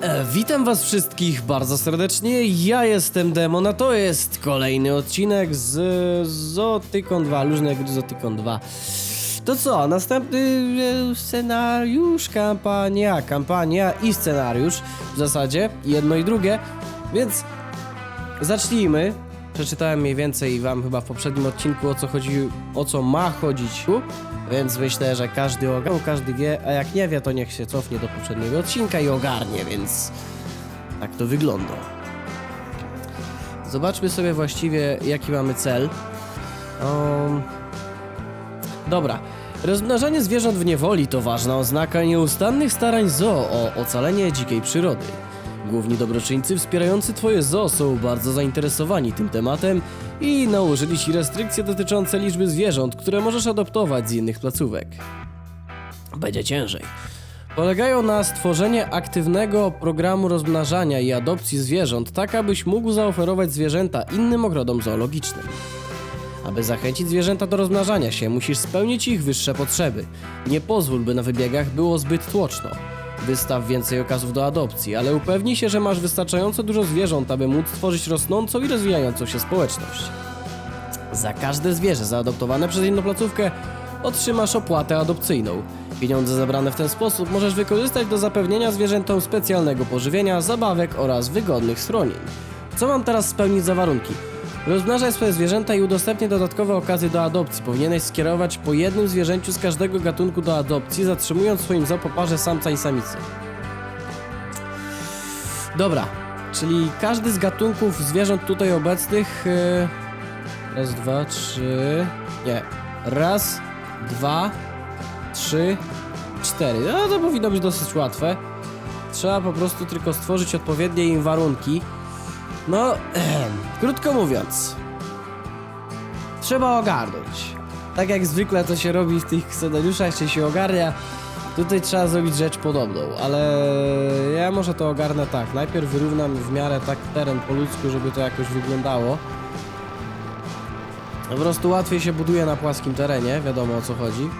E, witam was wszystkich bardzo serdecznie, ja jestem Demon, a to jest kolejny odcinek z Zotykon 2, luźne gry Zotykon 2. To co, następny e, scenariusz, kampania, kampania i scenariusz w zasadzie, jedno i drugie, więc zacznijmy. Przeczytałem mniej więcej wam chyba w poprzednim odcinku o co chodzi, o co ma chodzić więc myślę, że każdy ogarnął, każdy wie, a jak nie wie, to niech się cofnie do poprzedniego odcinka i ogarnie, więc tak to wygląda. Zobaczmy sobie właściwie jaki mamy cel. Um, dobra. Rozmnażanie zwierząt w niewoli to ważna oznaka nieustannych starań zoo o ocalenie dzikiej przyrody. Główni dobroczyńcy wspierający Twoje zoo są bardzo zainteresowani tym tematem i nałożyli Ci restrykcje dotyczące liczby zwierząt, które możesz adoptować z innych placówek. Będzie ciężej. Polegają na stworzeniu aktywnego programu rozmnażania i adopcji zwierząt, tak abyś mógł zaoferować zwierzęta innym ogrodom zoologicznym. Aby zachęcić zwierzęta do rozmnażania się, musisz spełnić ich wyższe potrzeby. Nie pozwól, by na wybiegach było zbyt tłoczno. Wystaw więcej okazów do adopcji, ale upewnij się, że masz wystarczająco dużo zwierząt, aby móc tworzyć rosnącą i rozwijającą się społeczność. Za każde zwierzę zaadoptowane przez inną placówkę otrzymasz opłatę adopcyjną. Pieniądze zebrane w ten sposób możesz wykorzystać do zapewnienia zwierzętom specjalnego pożywienia, zabawek oraz wygodnych schronień. Co mam teraz spełnić za warunki? Rozmnażaj swoje zwierzęta i udostępnij dodatkowe okazje do adopcji. Powinieneś skierować po jednym zwierzęciu z każdego gatunku do adopcji, zatrzymując w swoim zoo po samca i samicy. Dobra, czyli każdy z gatunków zwierząt tutaj obecnych. Yy... Raz, dwa, trzy. Nie. Raz, dwa, trzy, cztery. No to powinno być dosyć łatwe. Trzeba po prostu tylko stworzyć odpowiednie im warunki. No, krótko mówiąc, trzeba ogarnąć. Tak jak zwykle to się robi w tych scenariuszach, czy się ogarnia, tutaj trzeba zrobić rzecz podobną, ale ja może to ogarnę tak. Najpierw wyrównam w miarę tak teren po ludzku, żeby to jakoś wyglądało. Po prostu łatwiej się buduje na płaskim terenie, wiadomo o co chodzi.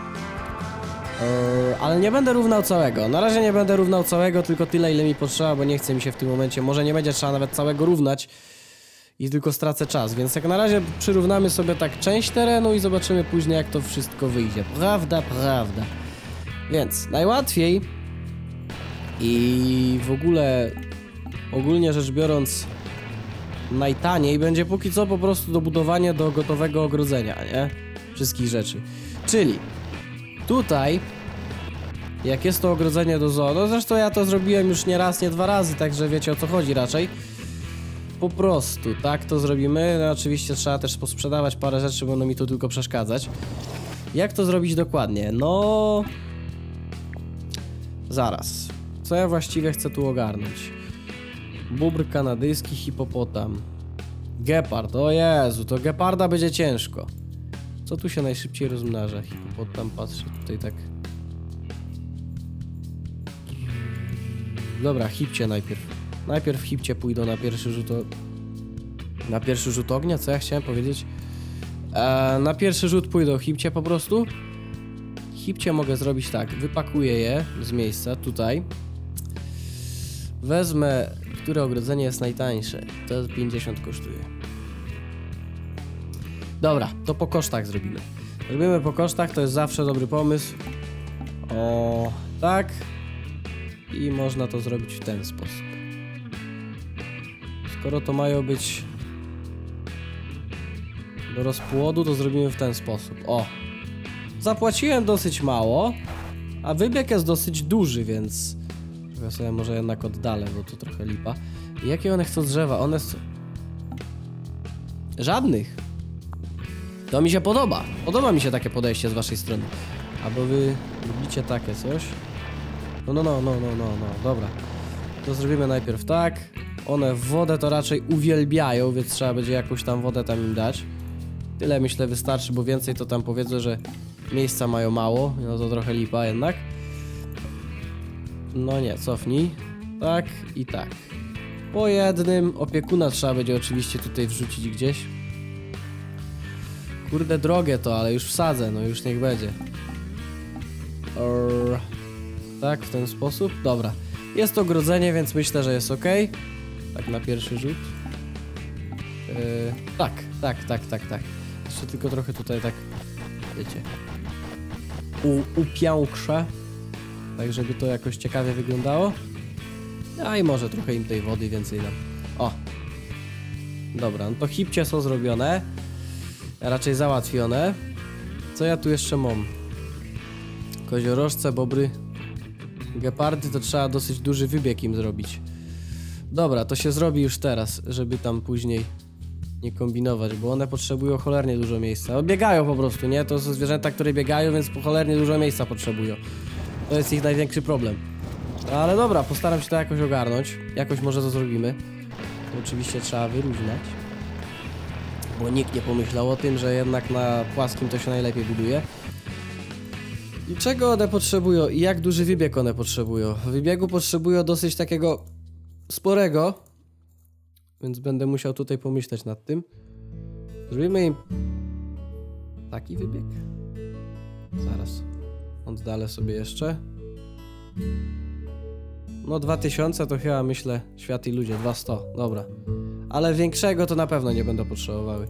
Yy, ale nie będę równał całego. Na razie nie będę równał całego, tylko tyle ile mi potrzeba, bo nie chce mi się w tym momencie. Może nie będzie trzeba nawet całego równać i tylko stracę czas. Więc jak na razie przyrównamy sobie tak część terenu i zobaczymy później jak to wszystko wyjdzie. Prawda, prawda. Więc najłatwiej i w ogóle ogólnie rzecz biorąc najtaniej będzie póki co po prostu dobudowanie do gotowego ogrodzenia, nie? Wszystkich rzeczy. Czyli tutaj jak jest to ogrodzenie do zoo, no zresztą ja to zrobiłem już nie raz, nie dwa razy, także wiecie o co chodzi raczej. Po prostu, tak to zrobimy. No, oczywiście trzeba też posprzedawać parę rzeczy, bo będą mi tu tylko przeszkadzać. Jak to zrobić dokładnie? No... Zaraz. Co ja właściwie chcę tu ogarnąć? Bóbr kanadyjski, hipopotam. Gepard, o Jezu, to geparda będzie ciężko. Co tu się najszybciej rozmnaża? Hipopotam, patrzę tutaj tak... Dobra, hipcie najpierw. Najpierw hipcie pójdą na pierwszy rzut o... Na pierwszy rzut ognia? Co ja chciałem powiedzieć? E, na pierwszy rzut pójdą hipcie po prostu. Hipcie mogę zrobić tak. Wypakuję je z miejsca, tutaj. Wezmę, które ogrodzenie jest najtańsze. To 50 kosztuje. Dobra, to po kosztach zrobimy. Robimy po kosztach, to jest zawsze dobry pomysł. O, tak. I można to zrobić w ten sposób. Skoro to mają być do rozpłodu, to zrobimy w ten sposób. O. Zapłaciłem dosyć mało, a wybieg jest dosyć duży, więc ja sobie może jednak oddalę, bo to trochę lipa. I jakie one chcą drzewa? One chcą... Żadnych. To mi się podoba. Podoba mi się takie podejście z waszej strony. Albo wy lubicie takie coś. No, no, no, no, no, no, no, dobra. To zrobimy najpierw tak. One wodę to raczej uwielbiają, więc trzeba będzie jakąś tam wodę tam im dać. Tyle myślę wystarczy, bo więcej to tam powiedzą, że miejsca mają mało. No to trochę lipa jednak. No nie, cofnij. Tak i tak. Po jednym opiekuna trzeba będzie oczywiście tutaj wrzucić gdzieś. Kurde drogie to, ale już wsadzę, no już niech będzie. Orr. Tak, w ten sposób? Dobra. Jest ogrodzenie, więc myślę, że jest ok. Tak na pierwszy rzut. Yy, tak, tak, tak, tak, tak. Jeszcze tylko trochę tutaj tak, wiecie, u, upiększę. Tak, żeby to jakoś ciekawie wyglądało. A i może trochę im tej wody więcej dam. O! Dobra, no to hipcie są zrobione. Raczej załatwione. Co ja tu jeszcze mam? Koziorożce, bobry, gepardy, to trzeba dosyć duży wybieg im zrobić. Dobra, to się zrobi już teraz, żeby tam później nie kombinować, bo one potrzebują cholernie dużo miejsca. No, biegają po prostu, nie? To są zwierzęta, które biegają, więc cholernie dużo miejsca potrzebują. To jest ich największy problem. Ale dobra, postaram się to jakoś ogarnąć. Jakoś może to zrobimy. Oczywiście trzeba wyrównać. Bo nikt nie pomyślał o tym, że jednak na płaskim to się najlepiej buduje. I czego one potrzebują i jak duży wybieg one potrzebują? Wybiegu potrzebują dosyć takiego sporego, więc będę musiał tutaj pomyśleć nad tym. Zrobimy im taki wybieg. Zaraz. Oddalę sobie jeszcze. No 2000 to chyba myślę świat i ludzie, 200, dobra. Ale większego to na pewno nie będą potrzebowały.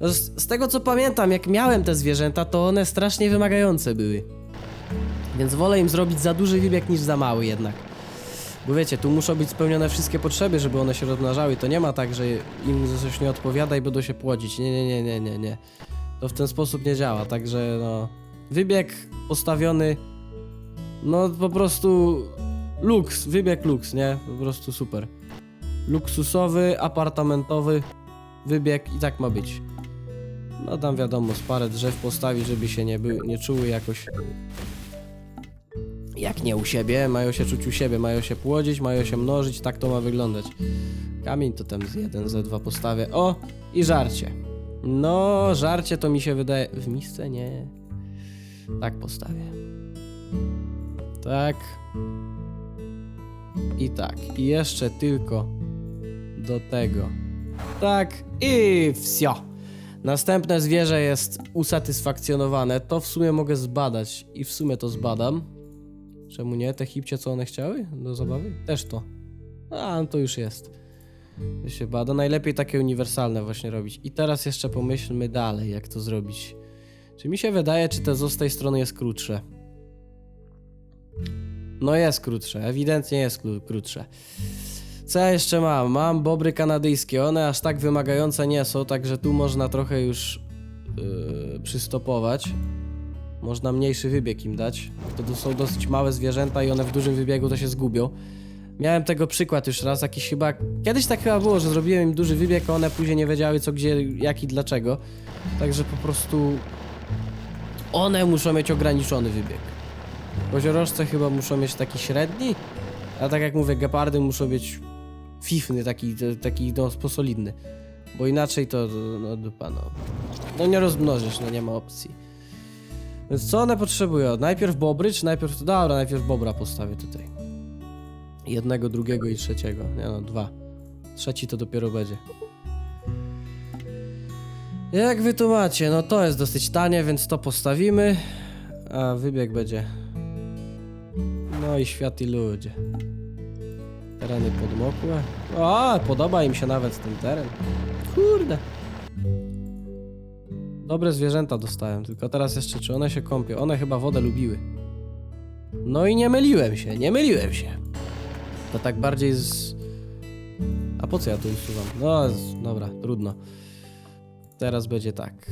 No Z, z tego co pamiętam, jak miałem te zwierzęta, to one strasznie wymagające były. Więc wolę im zrobić za duży wybieg niż za mały jednak. Bo wiecie, tu muszą być spełnione wszystkie potrzeby, żeby one się rozmnażały. To nie ma tak, że im coś nie odpowiada i będą się płodzić. Nie, nie, nie, nie, nie, nie. To w ten sposób nie działa, także no... Wybieg postawiony... No po prostu... Luks, wybieg luks, nie? Po prostu super. Luksusowy, apartamentowy wybieg i tak ma być. No tam wiadomo, z parę drzew postawi, żeby się nie, by, nie czuły jakoś jak nie u siebie, mają się czuć u siebie, mają się płodzić, mają się mnożyć, tak to ma wyglądać. Kamień to tam z jeden, z dwa postawię. O! I żarcie. No, żarcie to mi się wydaje... W misce? Nie. Tak postawię. Tak. I tak. I jeszcze tylko do tego. Tak. I wsio. Następne zwierzę jest usatysfakcjonowane. To w sumie mogę zbadać. I w sumie to zbadam. Czemu nie? Te hipcie, co one chciały do zabawy? Też to. A, no to już jest. To się bada. Najlepiej takie uniwersalne właśnie robić. I teraz jeszcze pomyślmy dalej, jak to zrobić. Czy mi się wydaje, czy to z tej strony jest krótsze? No jest krótsze, ewidentnie jest krótsze. Co ja jeszcze mam? Mam bobry kanadyjskie. One aż tak wymagające nie są, także tu można trochę już yy, przystopować. Można mniejszy wybieg im dać. To są dosyć małe zwierzęta i one w dużym wybiegu to się zgubią. Miałem tego przykład już raz, jakiś chyba... Kiedyś tak chyba było, że zrobiłem im duży wybieg, a one później nie wiedziały co, gdzie, jak i dlaczego. Także po prostu... One muszą mieć ograniczony wybieg. Koziorożce chyba muszą mieć taki średni, a tak jak mówię, gepardy muszą mieć fifny, taki, taki no, posolidny. Bo inaczej to, no dupa, no. No nie rozmnożysz, no nie ma opcji. Więc co one potrzebują? Najpierw bobry, czy najpierw... Dobra, najpierw bobra postawię tutaj. Jednego, drugiego i trzeciego. Nie no, dwa. Trzeci to dopiero będzie. Jak wy tu macie? No to jest dosyć tanie, więc to postawimy. A wybieg będzie. No i świat i ludzie. Tereny podmokłe. O, podoba im się nawet ten teren. Kurde. Dobre zwierzęta dostałem, tylko teraz jeszcze czy one się kąpią? One chyba wodę lubiły. No i nie myliłem się, nie myliłem się. To tak bardziej z... A po co ja tu usuwam? No, dobra, trudno. Teraz będzie tak.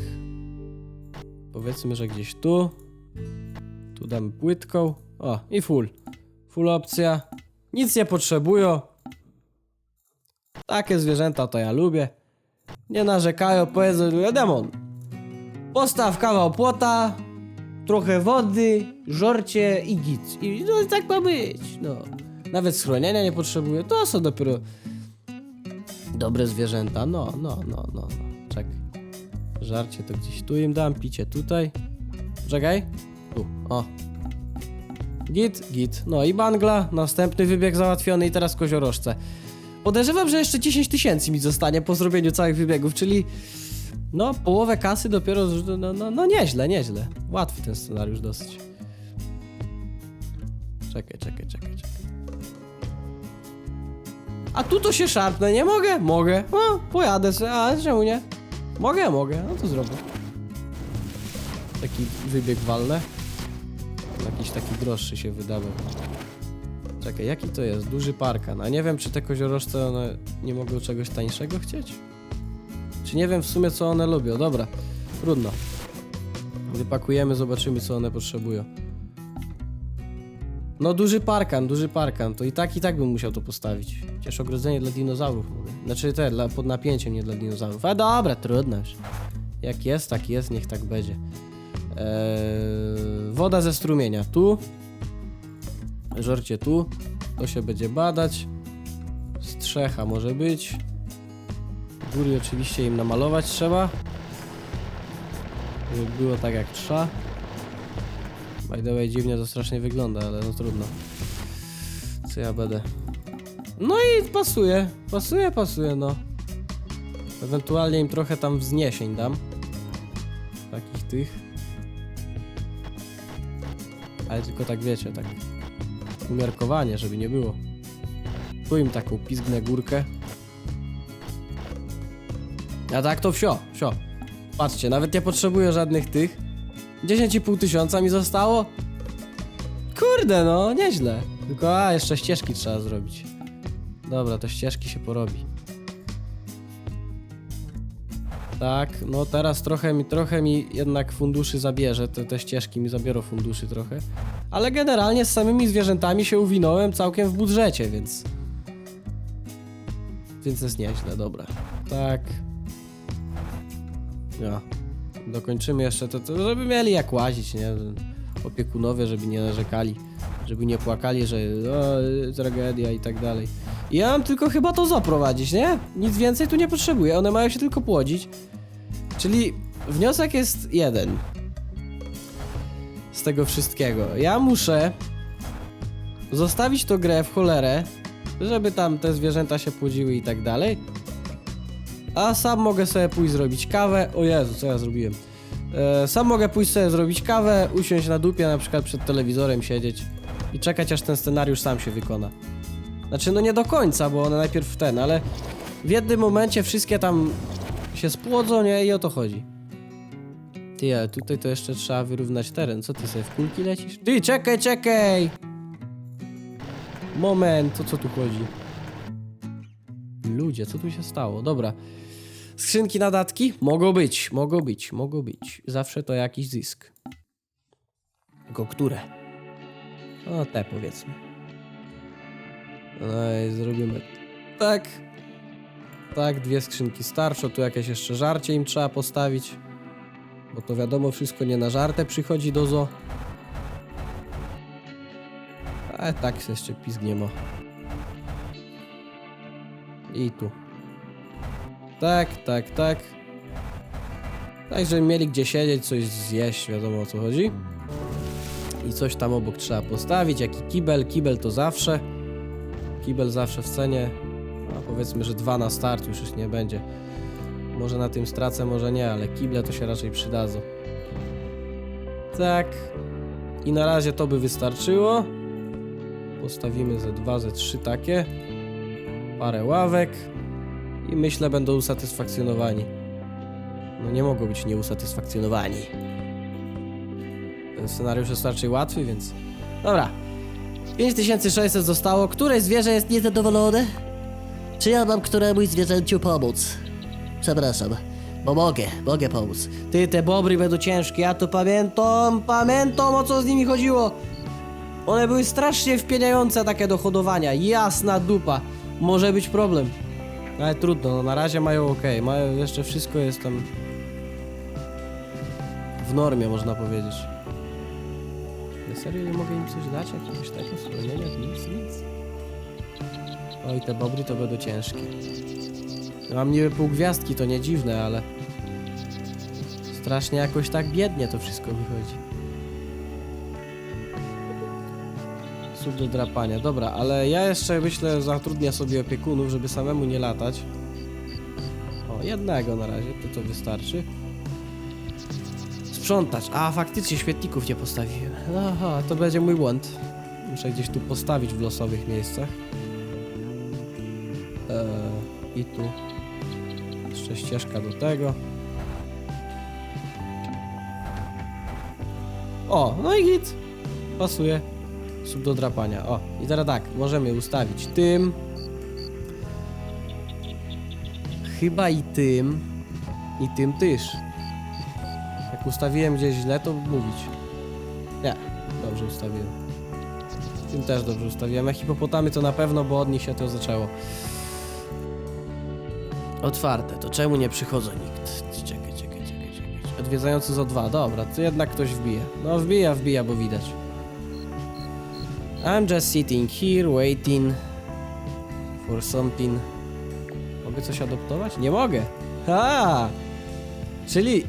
Powiedzmy, że gdzieś tu. Tu dam płytką. O, i full. Full opcja. Nic nie potrzebują. Takie zwierzęta to ja lubię. Nie narzekają, powiedzą, demon. Postaw kawał płota, trochę wody, żorcie i git. I no tak ma być, no. Nawet schronienia nie potrzebuję, to są dopiero dobre zwierzęta. No, no, no, no, no. Czekaj. Żarcie to gdzieś tu im dam, picie tutaj. Czekaj. Tu, o. Git, git. No i bangla, następny wybieg załatwiony i teraz koziorożce. Podejrzewam, że jeszcze 10 tysięcy mi zostanie po zrobieniu całych wybiegów, czyli no połowę kasy dopiero, no, no, no nieźle, nieźle. Łatwy ten scenariusz dosyć. Czekaj, czekaj, czekaj, czekaj. A tu to się szarpnę, nie mogę? Mogę. O, pojadę sobie, a czemu nie? Mogę, mogę, no to zrobię. Taki wybieg walny. Jakiś taki droższy się wydawał. Czekaj, jaki to jest? Duży parkan. A nie wiem, czy te koziorożce one nie mogą czegoś tańszego chcieć? Czy nie wiem w sumie, co one lubią. Dobra, trudno. Wypakujemy, zobaczymy, co one potrzebują. No, duży parkan, duży parkan. To i tak, i tak bym musiał to postawić. Chociaż ogrodzenie dla dinozaurów mówię. Znaczy te, dla, pod napięciem, nie dla dinozaurów. A dobra, trudno już. Jak jest, tak jest, niech tak będzie. Eee, woda ze strumienia tu. Żorcie tu. To się będzie badać. Strzecha może być. Góry oczywiście im namalować trzeba. Żeby było tak jak trzeba. By the way, dziwnie to strasznie wygląda, ale no trudno. Co ja będę? No i pasuje, pasuje, pasuje, no. Ewentualnie im trochę tam wzniesień dam. Takich tych. Ale tylko tak wiecie, tak umiarkowanie, żeby nie było. Tu im taką pizgnę górkę. A tak to wsio, wsio. Patrzcie, nawet nie potrzebuję żadnych tych. 10,5 tysiąca mi zostało. Kurde, no, nieźle. Tylko, a, jeszcze ścieżki trzeba zrobić. Dobra, to ścieżki się porobi. Tak, no teraz trochę mi, trochę mi jednak funduszy zabierze, te, te ścieżki mi zabiorą funduszy trochę. Ale generalnie z samymi zwierzętami się uwinąłem całkiem w budżecie, więc... Więc jest nieźle, dobra. Tak. Ja. Dokończymy jeszcze to, to, żeby mieli jak łazić, nie? Opiekunowie, żeby nie narzekali, żeby nie płakali, że o, tragedia i tak dalej. Ja mam tylko chyba to zaprowadzić, nie? Nic więcej tu nie potrzebuję, one mają się tylko płodzić. Czyli wniosek jest jeden z tego wszystkiego. Ja muszę zostawić tą grę w cholerę, żeby tam te zwierzęta się płodziły i tak dalej. A sam mogę sobie pójść zrobić kawę. O Jezu, co ja zrobiłem? E, sam mogę pójść sobie zrobić kawę, usiąść na dupie, na przykład przed telewizorem siedzieć i czekać aż ten scenariusz sam się wykona. Znaczy, no nie do końca, bo one najpierw ten, ale w jednym momencie wszystkie tam się spłodzą, nie? I o to chodzi. Ty, ale tutaj to jeszcze trzeba wyrównać teren. Co ty sobie w kulki lecisz? Ty, czekaj, czekaj! Moment, o co tu chodzi? Ludzie, co tu się stało? Dobra. Skrzynki na datki? Mogą być, mogą być, mogą być. Zawsze to jakiś zysk. Tylko które? No te powiedzmy. No i zrobimy tak. Tak, dwie skrzynki starczą. Tu jakieś jeszcze żarcie im trzeba postawić. Bo to wiadomo, wszystko nie na żartę przychodzi do zo. Ale tak się jeszcze pizgniemo. I tu. Tak, tak, tak. Tak, żeby mieli gdzie siedzieć, coś zjeść, wiadomo o co chodzi. I coś tam obok trzeba postawić, jaki kibel, kibel to zawsze. Kibel zawsze w cenie. A powiedzmy, że dwa na start już już nie będzie. Może na tym stracę, może nie, ale kible to się raczej przydadzą. Tak. I na razie to by wystarczyło. Postawimy ze dwa, ze trzy takie. Parę ławek. I myślę, będą usatysfakcjonowani. No nie mogą być nieusatysfakcjonowani. Scenariusz jest raczej łatwy, więc... Dobra. 5600 zostało. Które zwierzę jest niezadowolone? Czy ja mam któremuś zwierzęciu pomóc? Przepraszam, bo mogę, mogę pomóc. Ty, te bobry będą ciężkie, ja to pamiętam, pamiętam o co z nimi chodziło. One były strasznie wpieniające takie do hodowania, jasna dupa. Może być problem. Ale trudno, no na razie mają ok, mają jeszcze wszystko jest tam w normie można powiedzieć. Serio nie mogę im coś dać, jakiegoś tego schronienia, nic, nic. Oj, te bobry to będą ciężkie. Mam niby pół gwiazdki, to nie dziwne, ale... Strasznie jakoś tak biednie to wszystko wychodzi. Słów do drapania. Dobra, ale ja jeszcze myślę zatrudnię sobie opiekunów, żeby samemu nie latać. O, jednego na razie, to to wystarczy. A, faktycznie świetników nie postawiłem. Aha, to będzie mój błąd. Muszę gdzieś tu postawić w losowych miejscach. I tu jeszcze ścieżka do tego. O, no i git. Pasuje. Sub do drapania. O, i teraz tak, możemy ustawić tym. Chyba i tym. I tym też. Ustawiłem gdzieś źle, to mówić. Nie, dobrze ustawiłem. Tym też dobrze ustawiłem. A hipopotamy to na pewno, bo od nich się to zaczęło. Otwarte, to czemu nie przychodzą nikt? Czekaj, czekaj, czekaj, czekaj. Odwiedzający z O2, dobra, to jednak ktoś wbije. No wbija, wbija, bo widać. I'm just sitting here, waiting for something. Mogę coś adoptować? Nie mogę. Ha! Czyli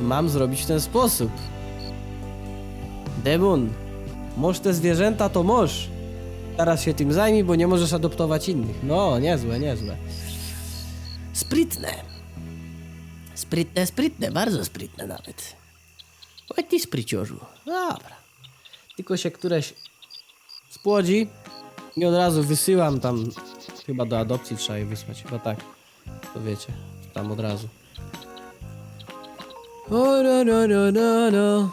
mam zrobić w ten sposób. Demon, możesz te zwierzęta, to możesz. Teraz się tym zajmij, bo nie możesz adoptować innych. No, niezłe, niezłe. Sprytne. Sprytne, sprytne, bardzo sprytne nawet. Oj ty spryciorzu. Dobra. Tylko się któreś spłodzi i od razu wysyłam tam. Chyba do adopcji trzeba je wysłać, chyba tak. To wiecie, tam od razu. O, no, no, no.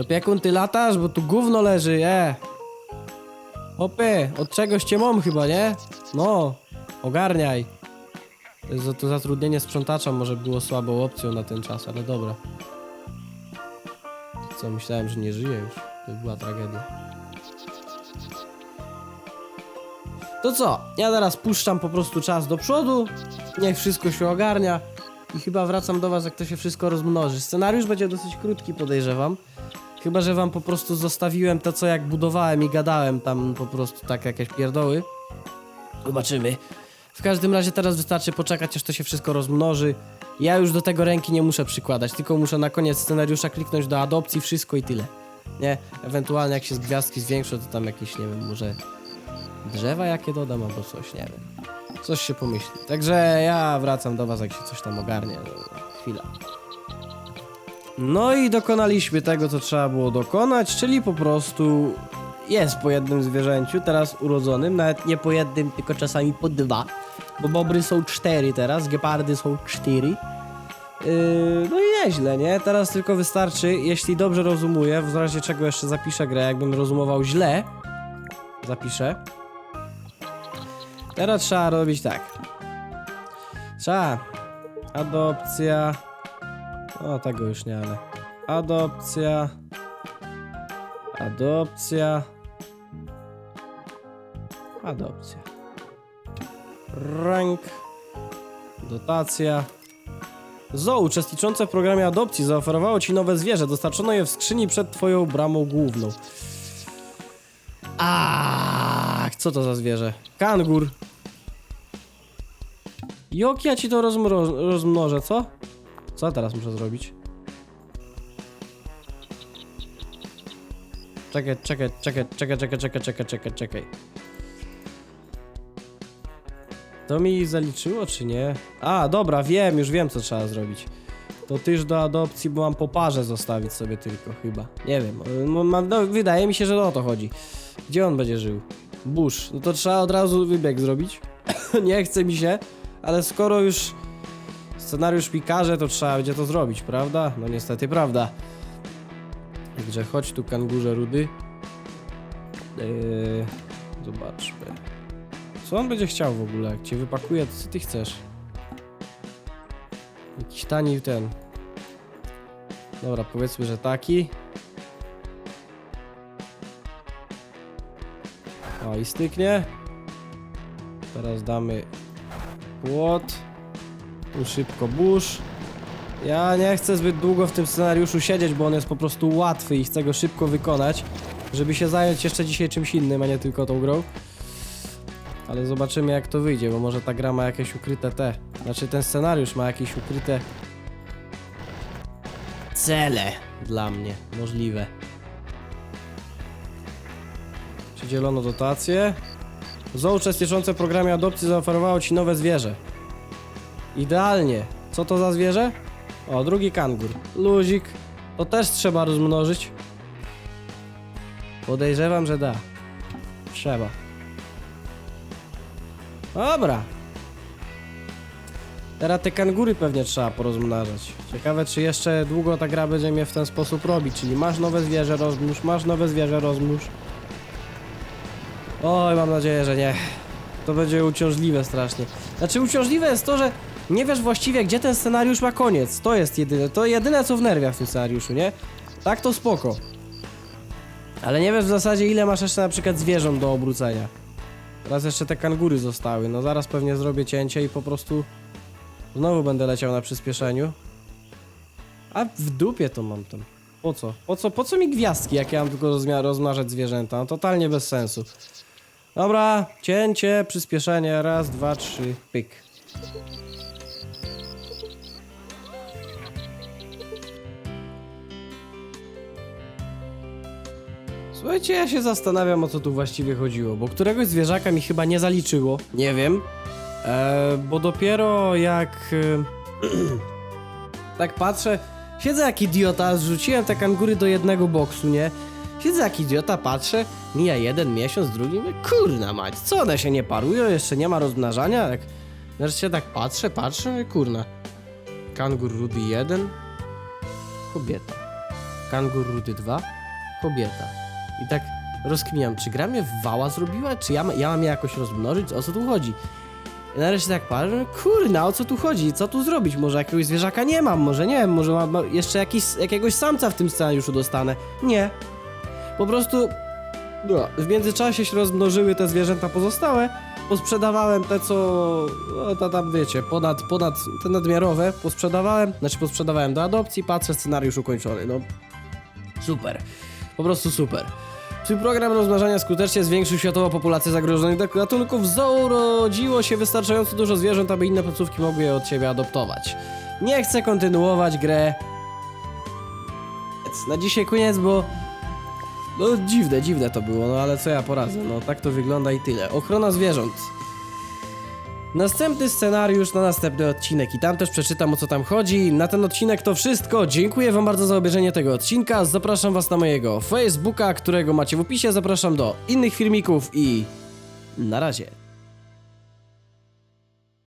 Opiekun, ty latasz, bo tu gówno leży, e. Hopy, od czegoś cię mam chyba, nie? No, ogarniaj. To, to zatrudnienie sprzątacza może było słabą opcją na ten czas, ale dobra. Co, myślałem, że nie żyje już. To była tragedia. To co? Ja teraz puszczam po prostu czas do przodu. Niech wszystko się ogarnia. I chyba wracam do was, jak to się wszystko rozmnoży. Scenariusz będzie dosyć krótki, podejrzewam. Chyba, że wam po prostu zostawiłem to, co jak budowałem i gadałem tam po prostu tak jakieś pierdoły. Zobaczymy. W każdym razie teraz wystarczy poczekać, aż to się wszystko rozmnoży. Ja już do tego ręki nie muszę przykładać, tylko muszę na koniec scenariusza kliknąć do adopcji, wszystko i tyle. Nie? Ewentualnie jak się z gwiazdki zwiększą, to tam jakieś, nie wiem, może drzewa jakie dodam albo coś, nie wiem. Coś się pomyśli. Także ja wracam do was, jak się coś tam ogarnie. Chwila. No i dokonaliśmy tego, co trzeba było dokonać, czyli po prostu jest po jednym zwierzęciu, teraz urodzonym, nawet nie po jednym, tylko czasami po dwa, bo bobry są cztery teraz, gepardy są cztery. Yy, no i nieźle, nie? Teraz tylko wystarczy, jeśli dobrze rozumuję, w razie czego jeszcze zapiszę grę, jakbym rozumował źle, zapiszę. Teraz trzeba robić tak. Trzeba. Adopcja. O, tego już nie, ale. Adopcja. Adopcja. Adopcja. Rank. Dotacja. Zoo uczestniczące w programie adopcji zaoferowało ci nowe zwierzę. Dostarczono je w skrzyni przed twoją bramą główną. Ach, co to za zwierzę? Kangur. Jak ja ci to rozmro- rozmnożę, co? Co teraz muszę zrobić? Czekaj, czekaj, czekaj, czekaj, czekaj, czekaj, czekaj, czekaj, czekaj. To mi zaliczyło, czy nie? A, dobra, wiem, już wiem, co trzeba zrobić. To tyż do adopcji, bo mam po parze zostawić sobie tylko, chyba. Nie wiem, no, no, wydaje mi się, że o to chodzi. Gdzie on będzie żył? Bush. No to trzeba od razu wybieg zrobić. nie chce mi się, ale skoro już scenariusz mi każe, to trzeba będzie to zrobić, prawda? No niestety prawda. Także chodź tu kangurze rudy. Yy, zobaczmy. Co on będzie chciał w ogóle? Jak cię wypakuje, to co ty chcesz? Jakiś tani ten. Dobra, powiedzmy, że taki. O, i styknie. Teraz damy płot. Tu szybko burz. Ja nie chcę zbyt długo w tym scenariuszu siedzieć, bo on jest po prostu łatwy i chcę go szybko wykonać, żeby się zająć jeszcze dzisiaj czymś innym, a nie tylko tą grą. Ale zobaczymy jak to wyjdzie, bo może ta gra ma jakieś ukryte te. Znaczy ten scenariusz ma jakieś ukryte cele dla mnie. Możliwe. Przydzielono dotację. Zoo uczestniczące w programie adopcji zaoferowało ci nowe zwierzę. Idealnie. Co to za zwierzę? O, drugi kangur. Luzik. To też trzeba rozmnożyć. Podejrzewam, że da. Trzeba. Dobra. Teraz te kangury pewnie trzeba porozmnażać. Ciekawe, czy jeszcze długo ta gra będzie mnie w ten sposób robić. Czyli masz nowe zwierzę, rozmnóż, masz nowe zwierzę, rozmnóż. Oj, mam nadzieję, że nie. To będzie uciążliwe strasznie. Znaczy, uciążliwe jest to, że nie wiesz właściwie, gdzie ten scenariusz ma koniec. To jest jedyne, to jedyne, co wnerwia w tym scenariuszu, nie? Tak to spoko. Ale nie wiesz w zasadzie, ile masz jeszcze na przykład zwierząt do obrócenia. Teraz jeszcze te kangury zostały. No zaraz pewnie zrobię cięcie i po prostu znowu będę leciał na przyspieszeniu. A w dupie to mam tam. Po co? Po co, po co mi gwiazdki, jak ja mam tylko rozmnażać zwierzęta? No totalnie bez sensu. Dobra, cięcie, przyspieszenie, raz, dwa, trzy, pyk. Słuchajcie, ja się zastanawiam o co tu właściwie chodziło, bo któregoś zwierzaka mi chyba nie zaliczyło. Nie wiem. E, bo dopiero jak. E, tak patrzę. Siedzę jak idiota, zrzuciłem te kangury do jednego boksu, nie? Siedzę jak idiota, patrzę, mija jeden miesiąc, drugi, mówię, kurna mać, co one się nie parują, jeszcze nie ma rozmnażania? Tak, wreszcie tak patrzę, patrzę, mówię, kurna. Kangur rudy 1, kobieta. Kangur rudy 2, kobieta. I tak rozkminiam, czy gra mnie wała zrobiła, czy ja, ja mam je jakoś rozmnożyć, o co tu chodzi? I nareszcie tak patrzę, kurna, o co tu chodzi, co tu zrobić, może jakiegoś zwierzaka nie mam, może nie wiem, może mam jeszcze jakiś, jakiegoś samca w tym scenariuszu dostanę. Nie. Po prostu no, w międzyczasie się rozmnożyły te zwierzęta pozostałe, posprzedawałem te, co, no to tam wiecie, ponad, ponad te nadmiarowe, posprzedawałem, znaczy posprzedawałem do adopcji, patrzę, scenariusz ukończony, no. Super, po prostu super. Czy program rozmnażania skutecznie zwiększył światową populację zagrożonych gatunków? Zoo urodziło się wystarczająco dużo zwierząt, aby inne placówki mogły je od siebie adoptować. Nie chcę kontynuować grę. Na dzisiaj koniec, bo no dziwne, dziwne to było, no ale co ja poradzę, no tak to wygląda i tyle. Ochrona zwierząt. Następny scenariusz na następny odcinek i tam też przeczytam o co tam chodzi. Na ten odcinek to wszystko. Dziękuję wam bardzo za obejrzenie tego odcinka. Zapraszam was na mojego Facebooka, którego macie w opisie. Zapraszam do innych filmików i na razie.